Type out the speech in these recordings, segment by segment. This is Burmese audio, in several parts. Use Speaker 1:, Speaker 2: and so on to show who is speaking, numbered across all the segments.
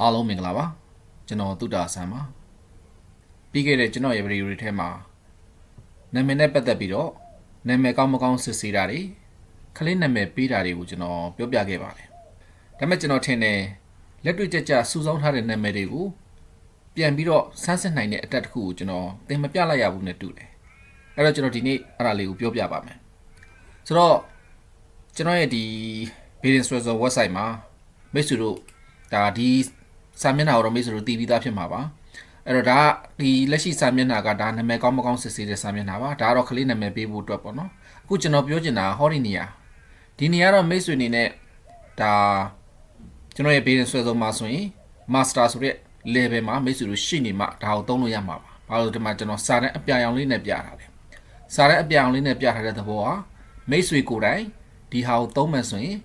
Speaker 1: အားလုံးမင်္ဂလာပါကျွန်တော်တုဒ္ဒါဆန်ပါပြီးခဲ့တဲ့ကျွန်တော်ရဲ့ဗီဒီယိုတွေထဲမှာနာမည်နဲ့ပတ်သက်ပြီးတော့နာမည်ကောင်းမကောင်းစစ်ဆေးတာတွေခလေးနာမည်ပေးတာတွေကိုကျွန်တော်ပြောပြခဲ့ပါတယ်ဒါပေမဲ့ကျွန်တော်ထင်တယ်လက်တွေ့ကြကြစူးစောင်းထားတဲ့နာမည်တွေကိုပြန်ပြီးတော့စမ်းစစ်နိုင်တဲ့အတက်တစ်ခုကိုကျွန်တော်သင်မပြလိုက်ရဘူးနဲ့တူတယ်အဲ့တော့ကျွန်တော်ဒီနေ့အဲ့ဒါလေးကိုပြောပြပါမယ်ဆိုတော့ကျွန်တော်ရဲ့ဒီ Business Resort website မှာမိတ်ဆွေတို့ဒါဒီ စာမျက်နှာကိုတော့မိတ်ဆွေတို့တည်ပြီးသားဖြစ်မှာပါအဲ့တော့ဒါကဒီလက်ရှိစာမျက်နှာကဒါနာမည်ကောင်းမကောင်းစစ်ဆေးတဲ့စာမျက်နှာပါဒါကတော့ကလေးနာမည်ပေးဖို့အတွက်ပေါ့နော်အခုကျွန်တော်ပြောချင်တာဟောဒီနေရာဒီနေရာတော့မိတ်ဆွေအနေနဲ့ဒါကျွန်တော်ရဲ့ business ဆွဲဆုံးမှာဆိုရင် master ဆိုတဲ့ level မှာမိတ်ဆွေတို့ရှိနေမှဒါကိုသုံးလို့ရမှာပါဘာလို့ဒီမှာကျွန်တော်စာတန်းအပြာရောင်လေးနဲ့ပြထားတယ်စာတန်းအပြာရောင်လေးနဲ့ပြထားတဲ့သဘောဟာမိတ်ဆွေကိုယ်တိုင်ဒီဟာကိုသုံးမှဆိုရင်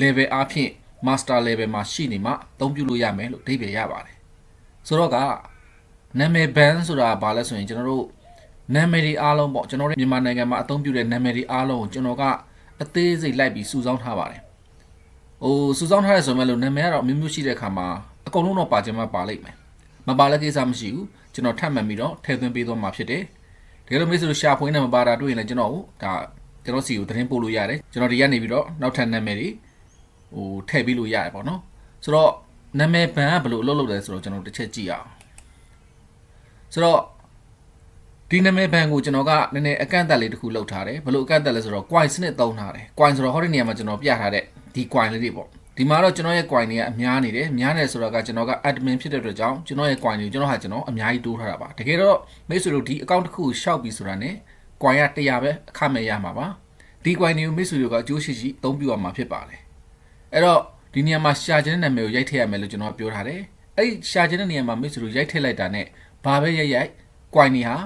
Speaker 1: level အားဖြင့် master level မှာရှိနေမှအသုံးပြုလို့ရမယ်လို့အဓိပ္ပာယ်ရပါတယ်ဆိုတော့ကနာမည် band ဆိုတာဘာလဲဆိုရင်ကျွန်တော်တို့နာမည်တွေအားလုံးပေါ့ကျွန်တော်တို့မြန်မာနိုင်ငံမှာအသုံးပြုတဲ့နာမည်တွေအားလုံးကိုကျွန်တော်ကအသေးစိတ်လိုက်ပြီးစုဆောင်းထားပါတယ်ဟိုစုဆောင်းထားရဲဆိုမဲ့လို့နာမည်ကတော့အမျိုးမျိုးရှိတဲ့အခါမှာအကုန်လုံးတော့ပါခြင်းမပါလိမ့်မယ်မပါလည်းကိစ္စမရှိဘူးကျွန်တော်ထပ်မှန်ပြီးတော့ထည့်သွင်းပေးသွားမှာဖြစ်တယ်တကယ်လို့မိတ်ဆွေတို့ရှာဖွေနေမပါတာတွေ့ရင်လည်းကျွန်တော်ဟိုဒါကျွန်တော်စီကိုသတင်းပို့လို့ရတယ်ကျွန်တော်ဒီကနေပြီးတော့နောက်ထပ်နာမည်တွေ ဟိုထည့်ပေးလို့ရတယ်ပေါ့နော်ဆိုတော့နာမည်ဘန်ကဘယ်လိုအလုပ်လုပ်လဲဆိုတော့ကျွန်တော်တစ်ချက်ကြည့်အောင်ဆိုတော့ဒီနာမည်ဘန်ကိုကျွန်တော်ကနည်းနည်းအကန့်အသတ်လေးတစ်ခုလုပ်ထားတယ်ဘယ်လိုအကန့်အသတ်လဲဆိုတော့ coin စနစ်သုံးထားတယ် coin ဆိုတော့ဟောဒီနေရာမှာကျွန်တော်ပြထားတဲ့ဒီ coin လေးတွေပေါ့ဒီမှာတော့ကျွန်တော်ရဲ့ coin တွေကအများနေတယ်များနေဆိုတော့ကကျွန်တော်က admin ဖြစ်တဲ့အတွက်ကြောင့်ကျွန်တော်ရဲ့ coin တွေကိုကျွန်တော်ဟာကျွန်တော်အများကြီးတိုးထားတာပါတကယ်တော့မိတ်ဆွေတို့ဒီ account တစ်ခုကိုရှောက်ပြီးဆိုတာ ਨੇ coin က100ပဲအခမဲ့ရမှာပါဒီ coin တွေကိုမိတ်ဆွေတို့ကအကျိုးရှိရှိအသုံးပြုရမှာဖြစ်ပါတယ် အဲ့တော့ဒီနေရာမှာရှာခြင်းတဲ့နာမည်ကိုရိုက်ထည့်ရမယ်လို့ကျွန်တော်ပြောထားတယ်အဲ့ဒီရှာခြင်းတဲ့နေရာမှာမိတ်ဆွေတို့ရိုက်ထည့်လိုက်တာ ਨੇ ဘာပဲရိုက်ရိုက် coin တွေဟာ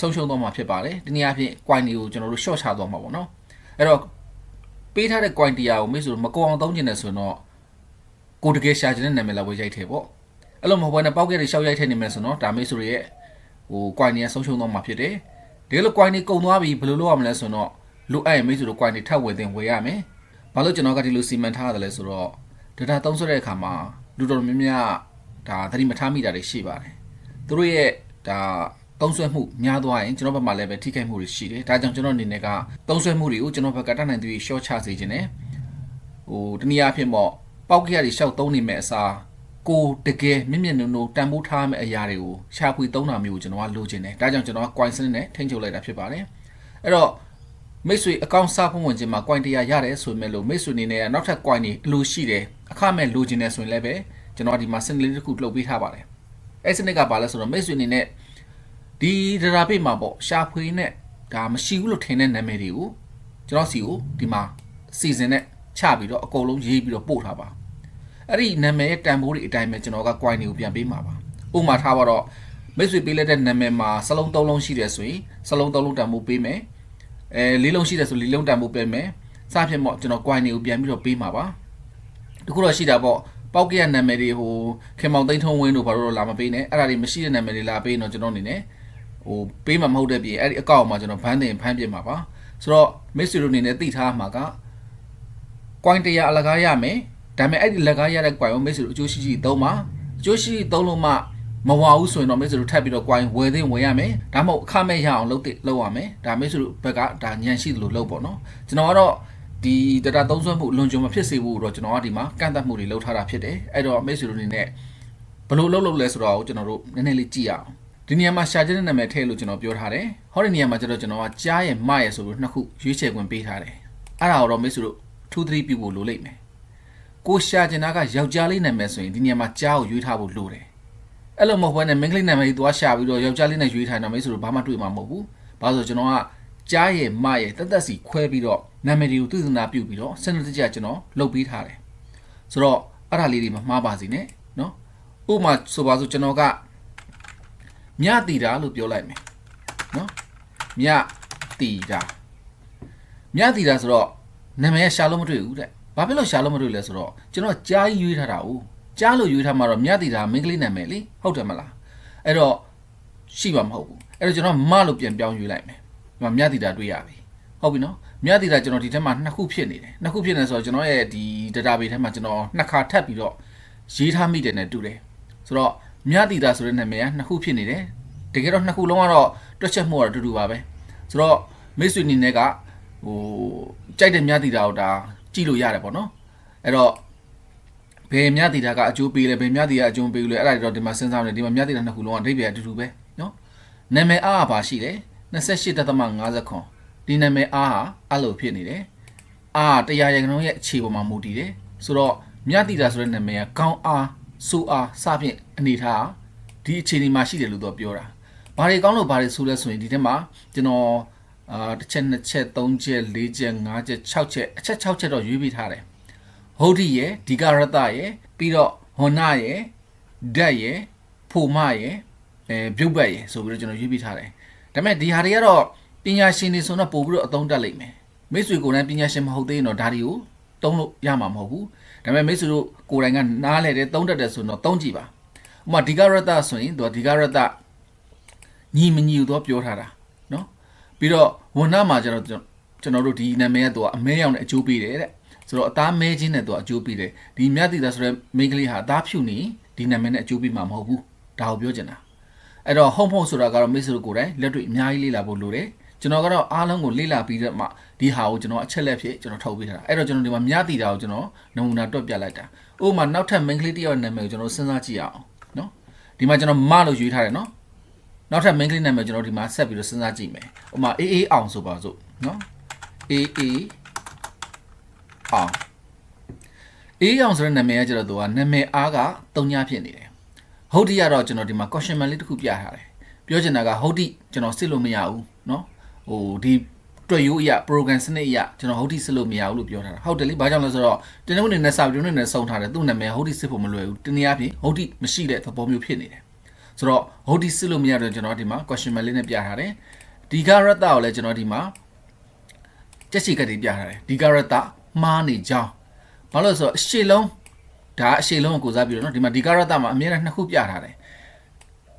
Speaker 1: ဆုံးရှုံးသွားမှာဖြစ်ပါတယ်ဒီနေရာဖြင့် coin တွေကိုကျွန်တော်တို့ short ချသွားမှာပေါ့နော်အဲ့တော့ပေးထားတဲ့ coin တရားကိုမိတ်ဆွေတို့မကောအောင်သုံးကျင်တယ်ဆိုတော့ကိုတကယ်ရှာခြင်းတဲ့နာမည်လာဝယ်ရိုက်ထည့်ပေါ့အဲ့လိုမဟုတ်ဘဲနဲ့ပေါက်ကဲတွေရှောက်ရိုက်ထည့်နေမယ်ဆိုတော့ဒါမိတ်ဆွေတို့ရဲ့ဟို coin တွေကဆုံးရှုံးသွားမှာဖြစ်တယ်တကယ်လို့ coin တွေကုန်သွားပြီဘယ်လိုလုပ်ရမလဲဆိုတော့လိုအပ်ရင်မိတ်ဆွေတို့ coin တွေထပ်ဝယ်တင်ဝယ်ရမယ် ဘာလို့ကျွန်တော်ကဒီလိုစီမံထားရတယ်လဲဆိုတော့ data သုံးစွဲတဲ့အခါမှာလူတော်များများဒါသတိမထားမိတာတွေရှိပါတယ်သူတို့ရဲ့ဒါသုံးစွဲမှုများသွားရင်ကျွန်တော်ဘက်မှာလည်းပဲထိခိုက်မှုတွေရှိတယ်ဒါကြောင့်ကျွန်တော်အနေနဲ့ကသုံးစွဲမှုတွေကိုကျွန်တော်ဘက်ကတတ်နိုင်သူတွေ short ချစေခြင်းနဲ့ဟိုတနည်းအားဖြင့်ပေါ့ပေါက်ကရတွေရှောက်သုံးနေမဲ့အစားကိုတကယ်မြင့်မြင့်နုံနုံတန်ဖိုးထားမဲ့အရာတွေကိုရှာဖွေသုံးတာမျိုးကိုကျွန်တော်ကလိုချင်တယ်ဒါကြောင့်ကျွန်တော်က coin စနစ်နဲ့ထိန်းချုပ်လိုက်တာဖြစ်ပါတယ်အဲ့တော့ မိတ်ဆွေအကောင့်စားဖွင့်ဝင်ခြင်းမှာ coin တရားရတယ်ဆိုပေမဲ့လို့မိတ်ဆွေအနေနဲ့နောက်ထပ် coin တွေအလိုရှိတယ်အခမဲ့လိုချင်တယ်ဆိုရင်လည်းပဲကျွန်တော်ဒီမှာစနစ်လေးတစ်ခုလှုပ်ပေးထားပါတယ်အဲ့စနစ်ကဘာလဲဆိုတော့မိတ်ဆွေအနေနဲ့ဒီ database မှာပေါ့ရှာဖွေနဲ့ဒါမရှိဘူးလို့ထင်တဲ့နာမည်တွေကိုကျွန်တော်စီကိုဒီမှာစီစဉ်နဲ့ချပြီးတော့အကုန်လုံးရေးပြီးတော့ပို့ထားပါအဲ့ဒီနာမည်ရဲ့တန်ဖိုးတွေအတိုင်းပဲကျွန်တော်က coin တွေကိုပြန်ပေးမှာပါဥပမာထားပါတော့မိတ်ဆွေပေးလိုက်တဲ့နာမည်မှာစလုံး၃လုံးရှိတယ်ဆိုရင်စလုံး၃လုံးတန်ဖိုးပေးမယ် အဲလေးလုံးရှိတယ်ဆိုလေးလုံးတန်ဖိုးပေးမယ်စသဖြင့်ပေါ့ကျွန်တော် coin တွေကိုပြန်ပြီးတော့ပေးမှာပါတခုတော့ရှိတာပေါ့ပောက်ကရနာမည်တွေဟိုခင်မောင်သိန်းထုံးဝင်းတို့ဘာလို့လာမပေးနဲ့အဲ့ဒါတွေမရှိတဲ့နာမည်တွေလာပေးရင်တော့ကျွန်တော်အနေနဲ့ဟိုပေးမှာမဟုတ်တဲ့ပြင်အဲ့ဒီအကောင့်မှာကျွန်တော်ဘန်းတင်ဖမ်းပြစ်မှာပါဆိုတော့မိတ်ဆွေတို့အနေနဲ့သိထားမှာက coin တရားအလကားရမယ်ဒါပေမဲ့အဲ့ဒီလက်ကားရတဲ့ coin ကိုမိတ်ဆွေတို့အကျိုးရှိရှိသုံးပါအကျိုးရှိရှိသုံးလို့မှ မဝါဘူးဆိုရင်တော့မိတ်ဆွေတို့ထပ်ပြီးတော့ coin ဝယ်သိဝယ်ရမယ်ဒါမှမဟုတ်အခမဲ့ရအောင်လုပ်တဲ့လုပ်ရမယ်ဒါမိတ်ဆွေတို့ဘက်ကဒါညံရှိသလိုလုပ်ပေါ့နော်ကျွန်တော်ကတော့ဒီ data သုံးစွဲမှုလွန်ကျွံမဖြစ်စေဘူးတော့ကျွန်တော်ကဒီမှာကန့်သတ်မှုတွေလုပ်ထားတာဖြစ်တယ်အဲ့တော့မိတ်ဆွေတို့အနေနဲ့ဘယ်လိုလုပ်လုပ်လဲဆိုတော့ကျွန်တော်တို့နည်းနည်းလေးကြည့်ရအောင်ဒီနေရာမှာရှာခြင်းတဲ့နာမည်ထည့်လို့ကျွန်တော်ပြောထားတယ်ဟောဒီနေရာမှာကျတော့ကျွန်တော်ကကြားရမရဆိုလို့နှစ်ခုရွေးချယ်ခွင့်ပေးထားတယ်အဲ့ဒါတော့မိတ်ဆွေတို့ထူးသတိပြုဖို့လိုလိမ့်မယ်ကိုရှာကျင်တာကယောက်ျားလေးနာမည်ဆိုရင်ဒီနေရာမှာကြားကိုရွေးထားဖို့လိုတယ် အဲ့လိုမဟုတ်ဘဲနဲ့မိန်းကလေးနာမည်ကြီးသွားရှာပြီးတော့ယောက်ျားလေးနဲ့ရွေးထားတော့မိတ်ဆွေတို့ဘာမှတွေ့မှာမဟုတ်ဘူးဘာလို့ဆိုကျွန်တော်ကကြားရမရတက်တက်စီခွဲပြီးတော့နာမည်တွေကိုသူသနာပြုတ်ပြီးတော့စနစ်တကျကျွန်တော်လုပ်ပေးထားတယ်ဆိုတော့အဲ့ဒါလေးတွေမမှားပါစေနဲ့နော်ဥပမာဆိုပါစို့ကျွန်တော်ကမြတီတာလို့ပြောလိုက်မယ်နော်မြတီတာမြတီတာဆိုတော့နာမည်ကရှာလို့မတွေ့ဘူးတဲ့ဘာဖြစ်လို့ရှာလို့မတွေ့လဲဆိုတော့ကျွန်တော်ကြားကြီးရွေးထားတာ哦 ကြားလို့ရွေးထားမှာတော့မြတီတာမင်းကလေးနာမည်လေဟုတ်တယ်မလားအဲ့တော့ရှိမှာမဟုတ်ဘူးအဲ့တော့ကျွန်တော်မလို့ပြန်ပြောင်းရွေးလိုက်မယ်ဒီမှာမြတီတာတွေ့ရပြီဟုတ်ပြီနော်မြတီတာကျွန်တော်ဒီထဲမှာနှစ်ခုဖြစ်နေတယ်နှစ်ခုဖြစ်နေဆိုတော့ကျွန်တော်ရဲ့ဒီ database ထဲမှာကျွန်တော်နှစ်ခါထပ်ပြီးတော့ရေးထားမိတယ်နဲ့တူတယ်ဆိုတော့မြတီတာဆိုတဲ့နာမည်ကနှစ်ခုဖြစ်နေတယ်တကယ်တော့နှစ်ခုလုံးကတော့တွက်ချက်မှုကတော့အတူတူပါပဲဆိုတော့မိတ်ဆွေအနေနဲ့ကဟိုကြိုက်တဲ့မြတီတာကိုဒါကြည့်လို့ရတယ်ပေါ့နော်အဲ့တော့ ဘယ်မြတီတာကအကျိုးပေးလဲဘယ်မြတီကအကျိုးပေးလဲအဲ့ဒါတွေတော့ဒီမှာစဉ်းစားနေဒီမှာမြတီတာနှစ်ခုလုံးကအဓိပ္ပာယ်အတူတူပဲနော်နာမည်အားကပါရှိတယ်28.50ခွန်ဒီနာမည်အားဟာအဲ့လိုဖြစ်နေတယ်အားတရားရကနှုန်းရဲ့အခြေပေါ်မှာမူတည်တယ်ဆိုတော့မြတီတာဆိုတဲ့နာမည်ကကောင်းအားဆိုးအားစဖြင့်အနေထားဒီအခြေအနေမှာရှိတယ်လို့တော့ပြောတာဘာတွေကောင်းလို့ဘာတွေဆိုးလဲဆိုရင်ဒီထဲမှာကျွန်တော်အာတစ်ချက်နှစ်ချက်သုံးချက်လေးချက်ငါးချက်၆ချက်အချက်၆ချက်တော့ရွေးပြီးထားတယ် ဟုတ်ဒီရဲ့ဒီကရတရဲ့ပြီးတော့ဟွန်နာရဲ့ဓာတ်ရဲ့ဖိုမရဲ့အဲပြုတ်ပတ်ရဲ့ဆိုပြီးတော့ကျွန်တော်ရွေးပြီးထားတယ်ဒါပေမဲ့ဒီဟာတွေကတော့ပညာရှင်တွေဆိုတော့ပို့ပြီးတော့အသုံးတက်လိမ့်မယ်မိတ်ဆွေကိုယ်တိုင်ပညာရှင်မဟုတ်သေးရင်တော့ဒါတွေကိုသုံးလို့ရမှာမဟုတ်ဘူးဒါပေမဲ့မိတ်ဆွေတို့ကိုယ်တိုင်ကနားလဲတယ်သုံးတတ်တယ်ဆိုတော့သုံးကြည့်ပါဥပမာဒီကရတဆိုရင်သူကဒီကရတညီမညီတော့ပြောထားတာနော်ပြီးတော့ဝန်နာမှာကျတော့ကျွန်တော်တို့ဒီနာမည်ကသူကအမဲရောင်နဲ့အကျိုးပေးတယ်တဲ့ ဆိုတော့အသားမဲချင်းနဲ့သူကအကျိုးပေးတယ်ဒီမြတ်တီတာဆိုတဲ့မိန်းကလေးဟာအသားဖြူနေဒီနာမည်နဲ့အကျိုးပေးမှာမဟုတ်ဘူးဒါကိုပြောချင်တာအဲ့တော့ home home ဆိုတာကတော့မိတ်ဆွေတို့ကိုယ်တိုင်လက်တွေ့အများကြီးလေ့လာဖို့လိုတယ်ကျွန်တော်ကတော့အားလုံးကိုလေ့လာပြီးတော့မှဒီဟာကိုကျွန်တော်အချက်လက်ဖြစ်ကျွန်တော်ထုတ်ပေးထားတာအဲ့တော့ကျွန်တော်ဒီမှာမြတ်တီတာကိုကျွန်တော်နမူနာတွက်ပြလိုက်တာဥပမာနောက်ထပ် main ကလေးတစ်ယောက်နာမည်ကိုကျွန်တော်စဉ်းစားကြည့်ရအောင်နော်ဒီမှာကျွန်တော်မလို့ရွေးထားတယ်နော်နောက်ထပ် main ကလေးနာမည်ကျွန်တော်ဒီမှာဆက်ပြီးတော့စဉ်းစားကြည့်မယ်ဥပမာအေးအေးအောင်ဆိုပါစို့နော်အေး အေးအောင်အေးအောင်ဆိုတဲ့နာမည်ကကျတော့သူကနာမည်အားကတုံညာဖြစ်နေတယ်ဟုတ်ဒီကတော့ကျွန်တော်ဒီမှာ question mark လေးတစ်ခုပြထားတယ်ပြောချင်တာကဟုတ်ဒီကျွန်တော်စစ်လို့မရဘူးเนาะဟိုဒီတွေ့ရိုးအရာ program စနစ်အရာကျွန်တော်ဟုတ်ဒီစစ်လို့မရဘူးလို့ပြောထားတာဟုတ်တယ်လေဘာကြောင့်လဲဆိုတော့တနေ့နေ့နဲ့စာပြုံးနဲ့စုံထားတယ်သူ့နာမည်ဟုတ်ဒီစစ်ဖို့မလွယ်ဘူးတနည်းအားဖြင့်ဟုတ်ဒီမရှိတဲ့သဘောမျိုးဖြစ်နေတယ်ဆိုတော့ဟုတ်ဒီစစ်လို့မရတော့ကျွန်တော်ဒီမှာ question mark လေးနဲ့ပြထားတယ်ဒီကရတကိုလည်းကျွန်တော်ဒီမှာကြက်ချီကတိပြထားတယ်ဒီကရတ မှားနေကြောင်းဘာလို့လဲဆိုတော့အရှိလုံးဒါအရှိလုံးကိုကိုစားပြီးတော့နော်ဒီမှာဒီကရတမှာအများနဲ့နှစ်ခုပြထားတယ်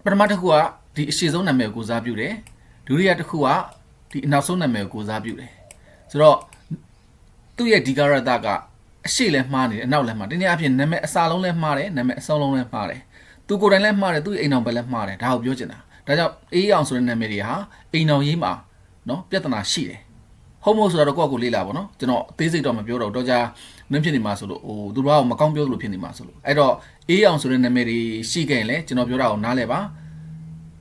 Speaker 1: ပထမတစ်ခုကဒီအရှိဆုံးနာမည်ကိုကိုစားပြုတယ်ဒုတိယတစ်ခုကဒီအနောက်ဆုံးနာမည်ကိုကိုစားပြုတယ်ဆိုတော့သူ့ရဲ့ဒီကရတကအရှိလည်းမှားနေတယ်အနောက်လည်းမှားတယ်ဒီနေ့အပြင်နာမည်အစာလုံးလည်းမှားတယ်နာမည်အဆုံးလုံးလည်းမှားတယ်သူကိုယ်တိုင်လည်းမှားတယ်သူ့အိမ်အောင်ပဲလည်းမှားတယ်ဒါကိုပြောချင်တာဒါကြောင့်အေးအောင်ဆိုတဲ့နာမည်တွေဟာအိမ်အောင်ရေးမှာနော်ပြဿနာရှိတယ် ဟုတ်မဟုတ်ဆိုတော့ကိုယ့်ကိုလေးလာပါတော့ကျွန်တော်အသေးစိတ်တော့မပြောတော့တော့ကြာနင်းဖြစ်နေမှာဆိုလို့ဟိုသူတို့ကမကောင်းပြောလို့ဖြစ်နေမှာဆိုလို့အဲ့တော့အေးအောင်ဆိုတဲ့နာမည်တွေရှိခဲ့ရင်လည်းကျွန်တော်ပြောတာကိုနားလဲပါ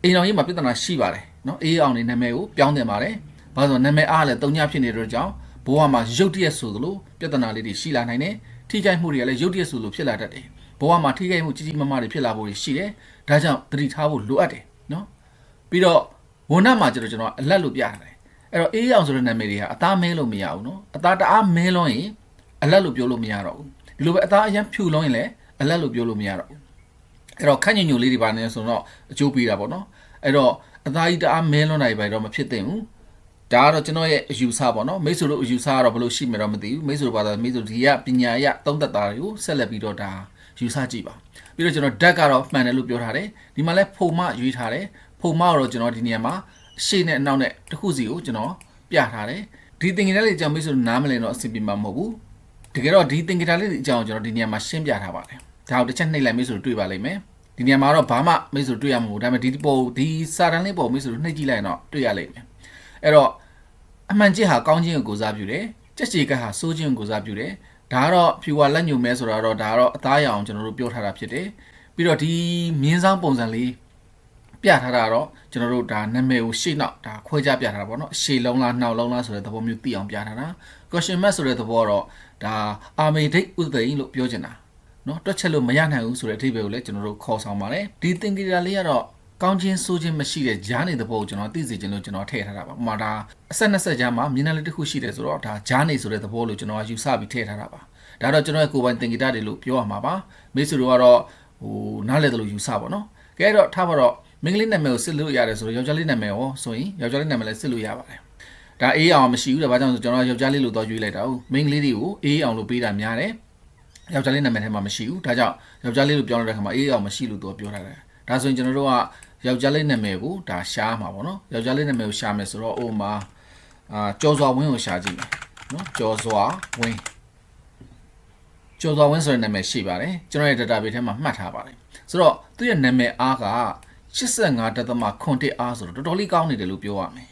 Speaker 1: အိမ်တော်ကြီးမှာပြဿနာရှိပါတယ်နော်အေးအောင်နေနာမည်ကိုပြောင်းတင်ပါတယ်ဘာလို့နာမည်အားလည်းတုံညာဖြစ်နေတဲ့ကြောင့်ဘဝမှာရုတ်တရက်ဆိုသလိုပြဿနာလေးတွေရှိလာနိုင်တယ်ထိခိုက်မှုတွေကလည်းရုတ်တရက်ဆိုလိုဖြစ်လာတတ်တယ်ဘဝမှာထိခိုက်မှုကြီးကြီးမားမားတွေဖြစ်လာဖို့ရှိတယ်ဒါကြောင့်သတိထားဖို့လိုအပ်တယ်နော်ပြီးတော့ဝန်နမှာကျတော့ကျွန်တော်အလက်လို့ပြထားတယ် အဲ့တော့အေးအောင်ဆိုတဲ့နာမည်တွေဟာအသားမဲလို့မရဘူးနော်အသားတအားမဲလွန်းရင်အလက်လို့ပြောလို့မရတော့ဘူးဒီလိုပဲအသားအရန်ဖြူလွန်းရင်လည်းအလက်လို့ပြောလို့မရတော့ဘူးအဲ့တော့ခန့်ညညိုလေးတွေပါနေဆိုတော့အကျိုးပေးတာပေါ့နော်အဲ့တော့အသားကြီးတအားမဲလွန်းတာတွေပဲတော့မဖြစ်သင့်ဘူးဒါကတော့ကျွန်တော်ရဲ့အယူဆပေါ့နော်မိတ်ဆွေတို့အယူဆကတော့ဘယ်လိုရှိမှတော့မသိဘူးမိတ်ဆွေတို့ဘာသာမိတ်ဆွေဒီကပညာရသုံးသက်တာတွေကိုဆက်လက်ပြီးတော့ဒါယူဆကြည့်ပါပြီးတော့ကျွန်တော်ဓာတ်ကတော့မှန်တယ်လို့ပြောထားတယ်ဒီမှာလဲဖုံမရွေးထားတယ်ဖုံမတော့ကျွန်တော်ဒီနေရာမှာ ရှေ့နဲ့အနောက်နဲ့တစ်ခုစီကိုကျွန်တော်ပြထားတယ်ဒီသင်္ကေတလေးအကြောင်းမိတ်ဆွေတို့နားမလည်တော့အဆင်ပြေမှာမဟုတ်ဘူးတကယ်တော့ဒီသင်္ကေတလေးအကြောင်းကျွန်တော်ဒီနေရာမှာရှင်းပြထားပါတယ်ဒါကိုတစ်ချက်နှိပ်လိုက်မိတ်ဆွေတို့တွေ့ပါလိမ့်မယ်ဒီနေရာမှာတော့ဘာမှမိတ်ဆွေတွေ့ရမှာမဟုတ်ဒါပေမဲ့ဒီပုံဒီစာတန်းလေးပုံမိတ်ဆွေတို့နှိပ်ကြည့်လိုက်ရင်တော့တွေ့ရလိမ့်မယ်အဲ့တော့အမှန်ကျစ်ဟာကောင်းခြင်းကိုကိုစားပြုတယ်ကြက်ချေကဟာစိုးခြင်းကိုကိုစားပြုတယ်ဒါကတော့ဖြူဝါလက်ညုံမဲဆိုတာတော့ဒါကတော့အသားရအောင်ကျွန်တော်တို့ပြောထားတာဖြစ်တယ်ပြီးတော့ဒီမြင်းဆောင်ပုံစံလေး ပြထားတာတော့ကျွန်တော်တို့ဒါနာမည်ကိုရှေ့နောက်ဒါခွဲခြားပြထားတာပေါ့နော်ရှေ့လုံးလားနှောက်လုံးလားဆိုတဲ့သဘောမျိုးသိအောင်ပြထားတာ question mark ဆိုတဲ့သဘောတော့ဒါအာမေဒိတ်ဥဒသိလို့ပြောချင်တာနော်တွက်ချက်လို့မရနိုင်ဘူးဆိုတဲ့အဓိပ္ပာယ်ကိုလည်းကျွန်တော်တို့ခေါ်ဆောင်ပါတယ်ဒီသင်္ကေတလေးကတော့ကောင်းခြင်းဆိုးခြင်းမရှိတဲ့ဂျားနေတဲ့ဘောကိုကျွန်တော်သိစေချင်လို့ကျွန်တော်ထည့်ထားတာပါ။ဥပမာဒါအဆက်၂ဆက်ဂျားမှာမျက်နှာလေးတစ်ခုရှိတယ်ဆိုတော့ဒါဂျားနေဆိုတဲ့သဘောလို့ကျွန်တော်ယူဆပြီးထည့်ထားတာပါ။ဒါတော့ကျွန်တော်ရဲ့ကိုယ်ပိုင်သင်္ကေတတွေလို့ပြောရမှာပါ။မိတ်ဆွေတို့ကတော့ဟိုနားလည်တယ်လို့ယူဆပါတော့။ကဲတော့ထားပါတော့ မိန်းကလေးနာမည်ကိုစစ်လို့ရတယ်ဆိုတော့ယောက်ျားလေးနာမည်ရောဆိုရင်ယောက်ျားလေးနာမည်လည်းစစ်လို့ရပါတယ်။ဒါအေးအောင်မရှိဘူးတဲ့။ဘာကြောင့်လဲဆိုကျွန်တော်ယောက်ျားလေးလို့တော့ရွေးလိုက်တာဟုတ်။မိန်းကလေးတွေကိုအေးအောင်လို့ပေးတာများတယ်။ယောက်ျားလေးနာမည်ထဲမှာမရှိဘူး။ဒါကြောင့်ယောက်ျားလေးလို့ပြောလိုက်တဲ့ခါမှာအေးအောင်မရှိလို့တော့ပြောထားတယ်။ဒါဆိုရင်ကျွန်တော်တို့ကယောက်ျားလေးနာမည်ကိုဒါရှားမှာပေါ့နော်ယောက်ျားလေးနာမည်ကိုရှားမယ်ဆိုတော့အိုမှာအာကျော်စွာဝင်းကိုရှားကြည့်မယ်နော်ကျော်စွာဝင်းကျော်စွာဝင်းဆိုတဲ့နာမည်ရှိပါတယ်ကျွန်တော်ရဲ့ database ထဲမှာမှတ်ထားပါတယ်ဆိုတော့သူ့ရဲ့နာမည်အားက 85.1အားဆိုတော့တော်တော်လေးကောင်းနေတယ်လို့ပြောရမယ်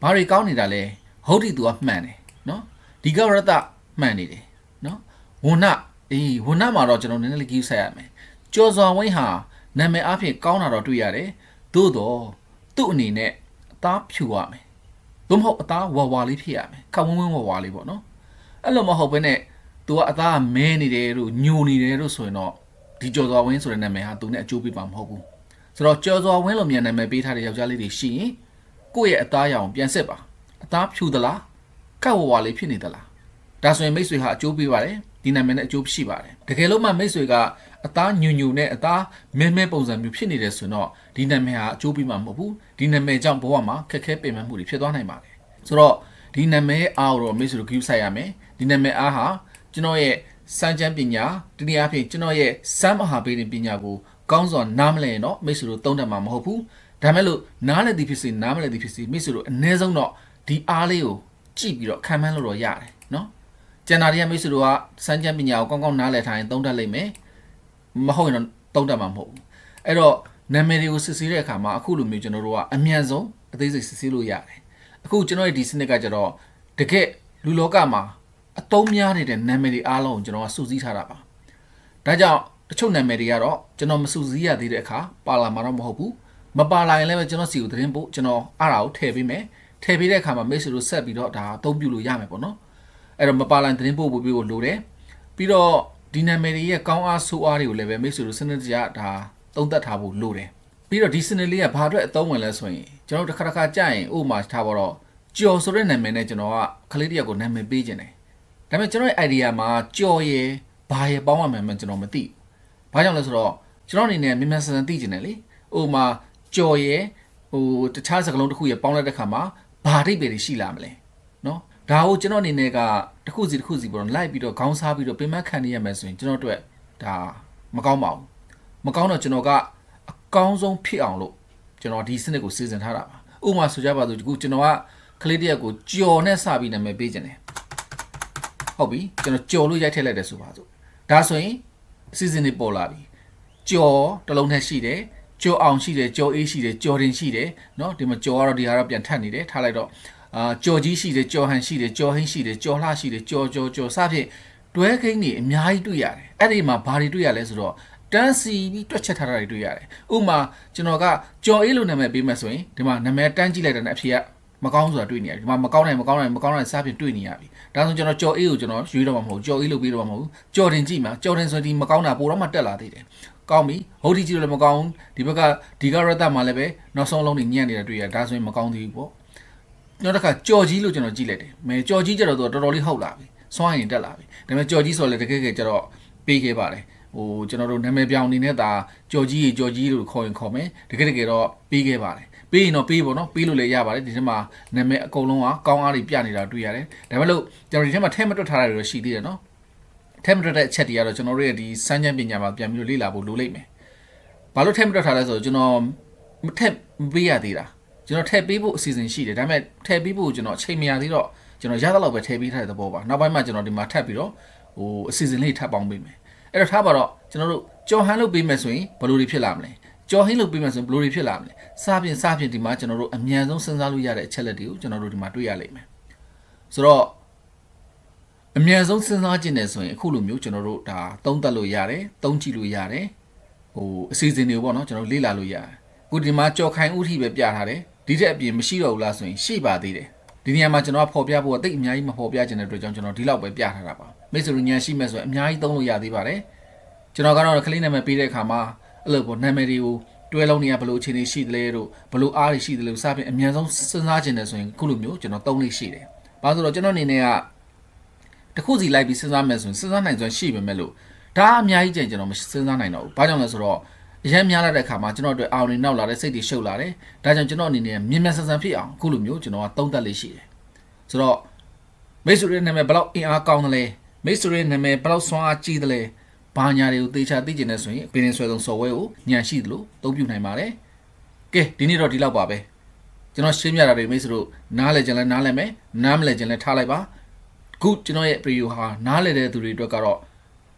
Speaker 1: ဘာတွေကောင်းနေတာလဲဟုတ်ဒီသူကမှန်တယ်နော်ဒီကရတမှန်နေတယ်နော်ဝဏအေးဝဏမှာတော့ကျွန်တော်နည်းနည်းလေးကြီးဆက်ရမယ်ကျော်စွာဝင်းဟာနာမည်အားဖြင့်ကောင်းတာတော့တွေ့ရတယ်သို့တော့သူ့အနေနဲ့အသားဖြူရမယ်သို့မဟုတ်အသားဝါဝါလေးဖြစ်ရမယ်ခက်ဝန်းဝန်းဝါဝါလေးပေါ့နော်အဲ့လိုမဟုတ်ဘဲနဲ့ तू ကအသားကမဲနေတယ်လို့ညိုနေတယ်လို့ဆိုရင်တော့ဒီကျော်စွာဝင်းဆိုတဲ့နာမည်ဟာသူနဲ့အကျိုးပေးမှာမဟုတ်ဘူး ဆိုတော့ကျော်စွာဝင်းလိုမြန်နာမည်ပေးထားတဲ့ယောက်ျားလေးတွေရှိရင်ကိုယ့်ရဲ့အသားရောင်ပြန်စစ်ပါအသားဖြူသလားကတ်ဝဝလေးဖြစ်နေသလားဒါဆိုရင်မိတ်ဆွေဟာအကျိုးပေးပါတယ်ဒီနာမည်နဲ့အကျိုးရှိပါတယ်တကယ်လို့မှမိတ်ဆွေကအသားညူညူနဲ့အသားမဲမဲပုံစံမျိုးဖြစ်နေတယ်ဆိုတော့ဒီနာမည်ဟာအကျိုးပေးမှာမဟုတ်ဘူးဒီနာမည်ကြောင့်ဘဝမှာခက်ခဲပင်ပန်းမှုတွေဖြစ်သွားနိုင်ပါတယ်ဆိုတော့ဒီနာမည်ရဲ့အားကိုတော့မိတ်ဆွေတို့ give ဆိုင်ရမယ်ဒီနာမည်အားဟာကျွန်တော်ရဲ့စမ်းချမ်းပညာတနည်းအားဖြင့်ကျွန်တော်ရဲ့စမ်းမဟာပေရင်ပညာကို ကောင်းစွာနားမလည်ရင်တော့မိတ်ဆွေတို့သုံးတတ်မှာမဟုတ်ဘူးဒါမဲ့လို့နားလည်သည်ဖြစ်စေနားမလည်သည်ဖြစ်စေမိတ်ဆွေတို့အ ਨੇ ဆုံးတော့ဒီအားလေးကိုကြည့်ပြီးတော့ခံမှန်းလို့တော့ရတယ်နော်ကျန်တာတွေကမိတ်ဆွေတို့ကစမ်းချမ်းပညာကိုကောင်းကောင်းနားလည်ထားရင်သုံးတတ်လိမ့်မယ်မဟုတ်ရင်တော့သုံးတတ်မှာမဟုတ်ဘူးအဲ့တော့နာမည်တွေကိုစစ်ဆေးတဲ့အခါမှာအခုလိုမျိုးကျွန်တော်တို့ကအမြန်ဆုံးအသေးစိတ်စစ်ဆေးလို့ရတယ်အခုကျွန်တော်ရဲ့ဒီစနစ်ကကြတော့တကယ်လူလောကမှာအသုံးများနေတဲ့နာမည်တွေအားလုံးကိုကျွန်တော်ကစုစည်းထားတာပါဒါကြောင့် တချို့နာမည်တွေကတော့ကျွန်တော်မစုစည်းရသေးတဲ့အခါပါလာမှာတော့မဟုတ်ဘူးမပါလာရင်လည်းပဲကျွန်တော်စီကိုသတင်းပို့ကျွန်တော်အားတာကိုထည့်ပေးမယ်ထည့်ပေးတဲ့အခါမှာမိတ်ဆွေတို့ဆက်ပြီးတော့ဒါအသုံးပြုလို့ရမယ်ပေါ့နော်အဲ့တော့မပါလာရင်သတင်းပို့ပို့ပေးဖို့လိုတယ်ပြီးတော့ဒီနာမည်တွေရဲ့ကောင်းအားဆိုးအားတွေကိုလည်းပဲမိတ်ဆွေတို့စနစ်တကျဒါသုံးသပ်ထားဖို့လိုတယ်ပြီးတော့ဒီစနစ်လေးကဘာအတွက်အသုံးဝင်လဲဆိုရင်ကျွန်တော်တစ်ခါတစ်ခါကြာရင်ဥပမာထားပါတော့ကြော်ဆိုတဲ့နာမည်နဲ့ကျွန်တော်ကကလေးတယောက်ကိုနာမည်ပေးခြင်းတယ်ဒါပေမဲ့ကျွန်တော်ရဲ့ idea မှာကြော်ရယ်ဘာရယ်ပေါင်းရမယ်မှကျွန်တော်မသိဘူး ဘာကြောင့်လဲဆိုတော့ကျွန်တော်အနေနဲ့မြန်မြန်ဆန်ဆန်သိကျင်တယ်လေဥပမာကြော်ရယ်ဟိုတခြားစကားလုံးတစ်ခုရယ်ပေါင်းလိုက်တဲ့ခါမှာဘာအဓိပ္ပာယ်တွေရှိလာမလဲနော်ဒါကိုကျွန်တော်အနေနဲ့ကတစ်ခုစီတစ်ခုစီပေါ်တော့လိုက်ပြီးတော့ခေါင်းစားပြီးတော့ပြင်မခံနေရမယ်ဆိုရင်ကျွန်တော်တို့ဒါမကောင်းပါဘူးမကောင်းတော့ကျွန်တော်ကအကောင်းဆုံးဖြစ်အောင်လို့ကျွန်တော်ဒီစနစ်ကိုစီစဉ်ထားတာပါဥပမာဆိုကြပါစို့ဒီခုကျွန်တော်ကကလေးတယောက်ကိုကြော်နဲ့စပြီးနာမည်ပေးခြင်းတယ်ဟုတ်ပြီကျွန်တော်ကြော်လို့ရိုက်ထည့်လိုက်တယ်ဆိုပါစို့ဒါဆိုရင် စီစဉ်နေပေါ်လာပြီကြော်တစ်လုံးနဲ့ရှိတယ်ကြော်အောင်ရှိတယ်ကြော်အေးရှိတယ်ကြော်တင်ရှိတယ်เนาะဒီမှာကြော်ကတော့ဒီဟာတော့ပြန်ထပ်နေတယ်ထားလိုက်တော့အာကြော်ကြီးရှိတယ်ကြော်ဟန်ရှိတယ်ကြော်ဟင်းရှိတယ်ကြော်လှရှိတယ်ကြော်ကြော်ကြော်စဖြင့်တွဲခိန်းတွေအများကြီးတွေ့ရတယ်အဲ့ဒီမှာဘာတွေတွေ့ရလဲဆိုတော့တန်းစီပြီးတွက်ချက်ထားတာတွေတွေ့ရတယ်ဥပမာကျွန်တော်ကကြော်အေးလို့နာမည်ပေးမယ်ဆိုရင်ဒီမှာနာမည်တန်းကြည့်လိုက်တဲ့အဖြေက မကောင်းဆိုတာတွေ့နေရတယ်ဒီမှာမကောင်းနိုင်မကောင်းနိုင်မကောင်းနိုင်စဖြင့်တွေ့နေရပြီဒါဆိုကျွန်တော်ကြော်အေးကိုကျွန်တော်ရွေးတော့မှာမဟုတ်ကြော်အေးလို့ပေးတော့မှာမဟုတ်ကြော်တင်ကြည့်မှာကြော်တင်ဆိုဒီမကောင်းတာပိုတော့မှတက်လာသေးတယ်ကောင်းပြီဟုတ်ဒီကြည့်လို့လည်းမကောင်းဒီဘက်ကဒီကရတမှာလည်းပဲနောက်ဆုံးလုံးနေညံ့နေတာတွေ့ရဒါဆိုရင်မကောင်းသေးဘူးပေါ့နောက်တစ်ခါကြော်ကြီးလို့ကျွန်တော်ကြည့်လိုက်တယ်မဲကြော်ကြီးကျတော့တော်တော်လေးဟုတ်လာပြီစွမ်းရင်တက်လာပြီဒါပေမဲ့ကြော်ကြီးဆိုလည်းတကယ်ကဲကျတော့ပေးခဲ့ပါတယ်ဟိုကျွန်တော်တို့နာမည်ပြောင်းနေတဲ့ဒါကြော်ကြီးရေကြော်ကြီးလို့ခေါ်ရင်ခေါ်မယ်တကယ်တကယ်တော့ပေးခဲ့ပါတယ် ပေးရင်တော့ပေးပေါ့နော်ပေးလို့လည်းရပါတယ်ဒီထဲမှာနာမည်အကုန်လုံးကကောင်းအားတွေပြနေတာတွေ့ရတယ်ဒါပေမဲ့လို့ကျွန်တော်ဒီထဲမှာထဲမတွက်ထားတာတွေတော့ရှိသေးတယ်နော်ထဲမတွက်တဲ့အချက်တွေကတော့ကျွန်တော်တို့ရဲ့ဒီစမ်းချမ်းပညာမှာပြန်ပြီးတော့လေ့လာဖို့လိုလိမ့်မယ်ဘာလို့ထဲမတွက်ထားလဲဆိုတော့ကျွန်တော်မထက်မပေးရသေးတာကျွန်တော်ထည့်ပေးဖို့အစီအစဉ်ရှိတယ်ဒါပေမဲ့ထည့်ပေးဖို့ကျွန်တော်အချိန်မရသေးတော့ကျွန်တော်ရသလောက်ပဲထည့်ပေးထားတဲ့သဘောပါနောက်ပိုင်းမှာကျွန်တော်ဒီမှာထပ်ပြီးတော့ဟိုအစီအစဉ်လေးထပ်ပေါင်းပေးမယ်အဲ့တော့ထားပါတော့ကျွန်တော်တို့ကြော်ဟန်လုပ်ပေးမယ်ဆိုရင်ဘယ်လိုတွေဖြစ်လာမလဲ ကြော်ဟင်းလုပ်ပေးမယ်ဆိုရင်ဘယ်လိုတွေဖြစ်လာမလဲစဖြင့်စဖြင့်ဒီမှာကျွန်တော်တို့အမြန်ဆုံးစဉ်းစားလို့ရတဲ့အချက်လက်တွေကိုကျွန်တော်တို့ဒီမှာတွေ့ရလိမ့်မယ်ဆိုတော့အမြန်ဆုံးစဉ်းစားခြင်းနဲ့ဆိုရင်အခုလိုမျိုးကျွန်တော်တို့ဒါသုံးသပ်လို့ရတယ်သုံးကြည့်လို့ရတယ်ဟိုအစီအစဉ်တွေပေါ့နော်ကျွန်တော်လေ့လာလို့ရတယ်အခုဒီမှာကြော်ခိုင်ဥထိပဲပြထားတယ်ဒီတဲ့အပြင်မရှိတော့ဘူးလားဆိုရင်ရှိပါသေးတယ်ဒီနေရာမှာကျွန်တော်ကဖော်ပြဖို့အသိအများကြီးမဖော်ပြခြင်းတဲ့အတွက်ကြောင့်ကျွန်တော်ဒီလောက်ပဲပြထားတာပါမိတ်ဆွေတို့ညံရှိမဲ့ဆိုရင်အများကြီးသုံးလို့ရသေးပါတယ်ကျွန်တော်ကတော့ကလေးနာမည်ပေးတဲ့အခါမှာ အဲ့လိုပေါ့နာမည်တွေကိုတွဲလုံးတွေကဘယ်လိုအခြေအနေရှိသလဲတို့ဘယ်လိုအားတွေရှိသလဲစသဖြင့်အများဆုံးစဉ်းစားခြင်းတယ်ဆိုရင်ခုလိုမျိုးကျွန်တော်သုံးလေးရှိတယ်ဘာလို့ဆိုတော့ကျွန်တော်အနေနဲ့ကတခုစီလိုက်ပြီးစဉ်းစားမယ်ဆိုရင်စဉ်းစားနိုင်စွမ်းရှိပေမဲ့လို့ဒါအများကြီးကြင်ကျွန်တော်မစဉ်းစားနိုင်တော့ဘူးဘာကြောင့်လဲဆိုတော့အရင်များလာတဲ့အခါမှာကျွန်တော်တို့အောင်နေနောက်လာတဲ့စိတ်တွေရှုပ်လာတယ်ဒါကြောင့်ကျွန်တော်အနေနဲ့မြင်မြန်ဆန်ဆန်ဖြစ်အောင်အခုလိုမျိုးကျွန်တော်ကသုံးသပ်လေးရှိတယ်ဆိုတော့မိတ်ဆွေရဲ့နာမည်ဘယ်လောက်အင်အားကောင်းသလဲမိတ်ဆွေရဲ့နာမည်ဘယ်လောက်စွမ်းအားကြီးသလဲ ဘာညာတွေကိုသေချာသိကျင်နေဆိုရင်ပင်ရင်ဆွဲဆုံးစော်ဝဲကိုညံရှိသလိုသုံးပြနိုင်ပါတယ်ကဲဒီနေ့တော့ဒီလောက်ပါပဲကျွန်တော်ရှင်းပြတာတွေမိတ်ဆွေတို့နားလဲကြလဲနားလဲမယ်နားမလဲကြလဲထားလိုက်ပါခုကျွန်တော်ရဲ့ preview ဟာနားလဲတဲ့သူတွေအတွက်ကတော့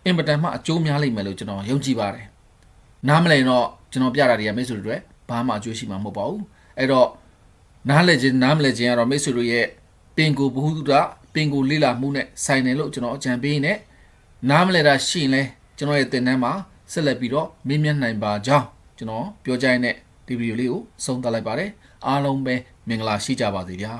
Speaker 1: အင်မတန်မှအကျိုးများလိမ့်မယ်လို့ကျွန်တော်ယုံကြည်ပါတယ်နားမလည်တော့ကျွန်တော်ပြတာတွေကမိတ်ဆွေတို့တွေဘာမှအကျိုးရှိမှာမဟုတ်ပါဘူးအဲ့တော့နားလည်ခြင်းနားမလည်ခြင်းကတော့မိတ်ဆွေတို့ရဲ့ပင်ကိုဘ ഹു တုဒပင်ကိုလိလာမှုနဲ့ဆိုင်တယ်လို့ကျွန်တော်အကြံပေးနေနားမလည်တာရှိရင်လဲ ကျွန်တော်ရဲ့သင်တန်းမှာဆက်လက်ပြီးတော့မေးမြန်းနိုင်ပါကြောင်းကျွန်တော်ပြောကြရင်နဲ့ဒီဗီဒီယိုလေးကိုဆုံးသတ်လိုက်ပါတယ်အားလုံးပဲမင်္ဂလာရှိကြပါစေဗျာ